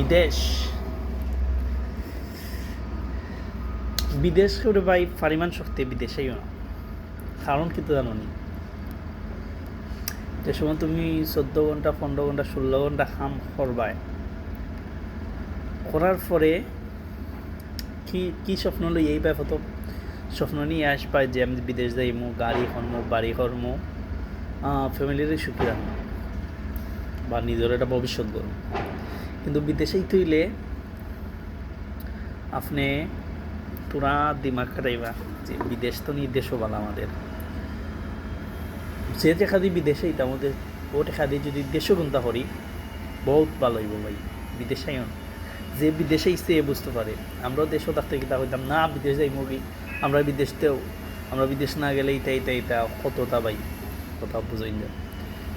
বিদেশ। বিদেশ করে ভাই পরিমাণ শক্তি বিদেশেও না কারণ কিন্তু জানো নি? যে সময় তুমি চোদ্দ ঘণ্টা পনেরো ঘণ্টা ষোলো ঘণ্টা কাম করবায় করার পরে কি কি স্বপ্ন লই এই ব্যাপার তো স্বপ্ন নিয়ে আসবায় যে আমি বিদেশ যাইমু, গাড়ি কর্ম বাড়ি কর্ম ফ্যামিলির সুখী রাখব বা নিজের একটা ভবিষ্যৎ গড়ব কিন্তু বিদেশেই তুইলে আপনি পুরা দিমাগ খাটাইবা যে বিদেশ তো নির্দেশও ভালো আমাদের। যে টেকা দিয়ে বিদেশে এটা আমাদের ও টেকা দিয়ে যদি দেশও গুনতা করি, বহুত ভালো হইব ভাই বিদেশে যে বিদেশে ইচ্ছে বুঝতে পারে, আমরাও দেশও থাকতে তা হইতাম, না বিদেশ যাই মুভি আমরা বিদেশতেও আমরা বিদেশ না গেলে এটা এটা এটা কতটা ভাই, কথা বুঝাই না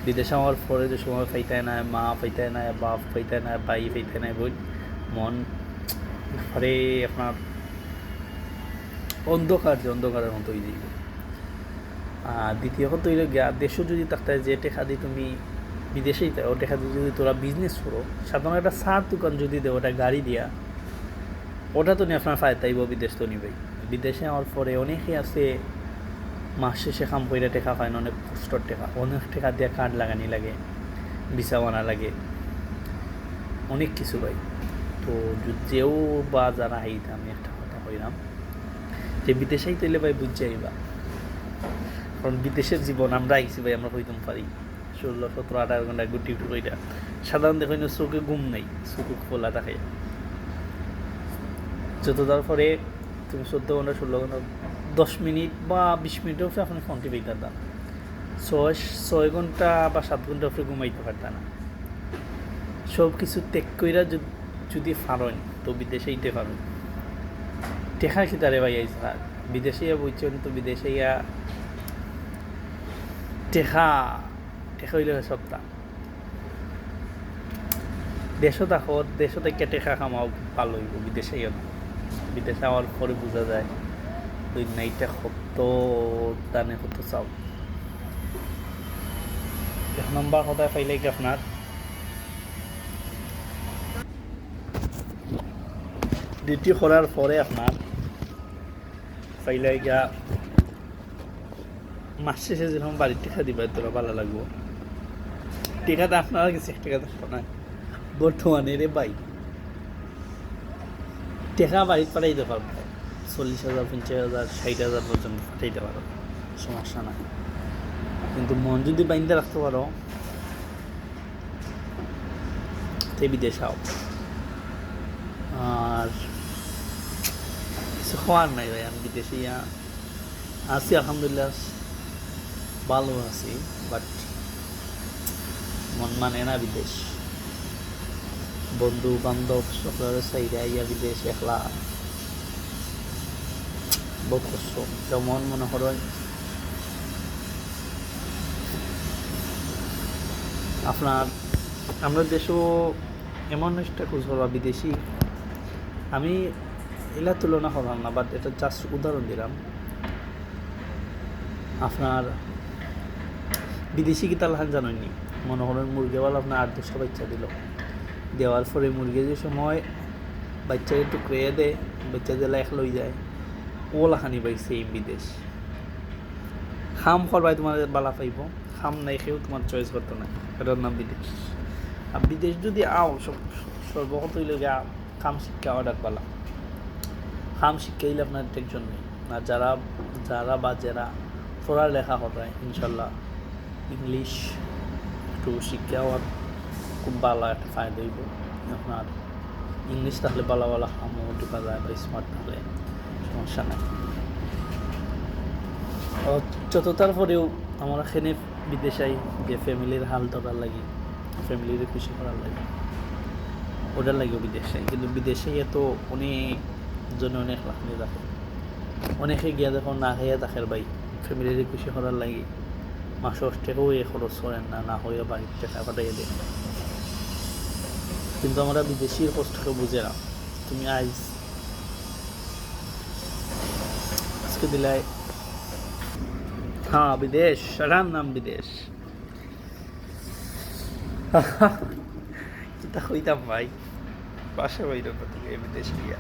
বিদেশে আমার পরে যে সময় পাইতায় না মা পাইতায় না বাপ পাইতায় না ভাই পাইতায় না বই মন, ঘরে আপনার অন্ধকার যে অন্ধকারের মতো হয়ে যাইব। আর দ্বিতীয় কথা হইলে গিয়া, দেশও যদি থাকতে যে টেকা দিয়ে তুমি বিদেশেই তাই ও টেকা দিয়ে যদি তোরা বিজনেস করো, সাধারণত একটা সার দোকান যদি দেও ওটা গাড়ি দিয়া, ওটা তো নিয়ে আপনার ফায়দাইব বিদেশ তো নিবেই। বিদেশে আমার পরে অনেকে আছে মাস শেষে কাম করে টেকা পায় না, অনেক কষ্টর টেকা। অনেক টেকা দিয়ে কাঠ লাগানি লাগে বানা লাগে। অনেক কিছু ভাই তো যেও বা যারা আইতা, আমি একটা কথা কইলাম যে বিদেশেই তৈলে ভাই বুঝছে আইবা। কারণ বিদেশের জীবন আমরা আইছি ভাই, আমরা হইতাম পারি। ষোলো, সতেরো, আঠারো ঘণ্টা গুটি গুটি কইটা সাধারণ দেখো চোখে ঘুম নেই, চোখে খোলা থাকে। যত তারপরে তুমি চোদ্দ ঘণ্টা, ষোলো ঘণ্টা দশ মিনিট বা বিশ মিনিটেও আপনি ফোনটি পেয়ে দাম ছয় ছয় ঘণ্টা বা সাত ঘণ্টা উপরে ঘুমাইতে পারতা না। সব কিছু ত্যাগ কইরা যদি- ফারেন তো বিদেশে ইতে পারেন টেকা খিতারে ভাই আইস, বিদেশে ইয়া বুঝছেন তো বিদেশে ইয়া টেকা টেকা হইলে সপ্তাহ। দেশত আখত দেশত একে টেকা কামাও ভালো হইব, বিদেশে বিদেশে আমার পরে বোঝা যায়। নাইটা কত দানে কত চাও এক নম্বর সদায় পাইলে কি আপনার ডিউটি করার পরে আপনার পাইলে গিয়া মাস শেষে যখন বাড়ির টিকা দিবা তোরা ভালো লাগবো টিকাটা আপনার কাছে এক টাকা না বর্তমানে রে বাড়িতে পাঠাইতে পারব চল্লিশ হাজার, পঞ্চাশ হাজার, ষাট হাজার পর্যন্ত পাঠাইতে পারো, সমস্যা নাই। কিন্তু মন যদি বাইন্দে রাখতে পারো, তে বিদেশ আও। আর কিছু খাওয়ার নাই ভাই, আমি বিদেশে ইয়া আছি, আলহামদুলিল্লাহ, ভালো আছি বাট মন মানে না বিদেশ। বন্ধু বান্ধব সকলের চাইরা ইয়া বিদেশ একলা বহুত কষ্ট যেমন মনে করেন আপনার, আমরা দেশও এমন একটা খোঁজ করবা, বিদেশি। আমি এলা তুলনা করলাম না বাট এটা জাস্ট উদাহরণ দিলাম। আপনার বিদেশি কি তালহান জানেননি মনে করেন মুরগিওয়ালা আপনার আট দশটা বাচ্চা দিল। দেওয়ার পরে মুরগি যে সময় বাচ্চাকে টুকরে দেয় বাচ্চা জেলা এক লই যায়। ওলা খানি পাই সেম বিদেশ। খাম করবাই তোমার বালা পাইব। খাম নাই খেয়েও তোমার চয়েস করতো না এটার নাম বিদেশ। আর বিদেশ যদি আও সর্বকত হইলে খাম শিক্ষা অর্ডার পালা খাম শিক্ষা হইলে আপনার টেনশন নেই। আর যারা যারা বা যারা পড়ার লেখা করায় ইনশাল্লাহ। ইংলিশ একটু শিক্ষা হওয়ার খুব ভালো একটা ফায়দা হইব। আপনার ইংলিশ থাকলে ভালো ভালো খামও ঢুকা যায় বা স্মার্ট থাকলে সমস্যা নাই ও যত তারপরেও আমার এখানে বিদেশাই যে ফ্যামিলির হাল ধরার লাগে, ফ্যামিলির খুশি করার লাগে। ওটার লাগে বিদেশে কিন্তু বিদেশে এত অনেক জনে অনেক লাখনি রাখে অনেকে গিয়া দেখো না খাইয়া দেখের ভাই, ফ্যামিলির খুশি করার লাগে মাসের টাকাও এ খরচ করেন না না হয়ে বাড়ির টাকা পাঠাইয়া দেন। কিন্তু আমরা বিদেশির কষ্টকে বুঝে না। তুমি আইজ আজকে দিলাই। হ্যাঁ বিদেশ এটার নাম বিদেশ। হইতাম ভাই বাসা বাইরে বিদেশ গিয়া?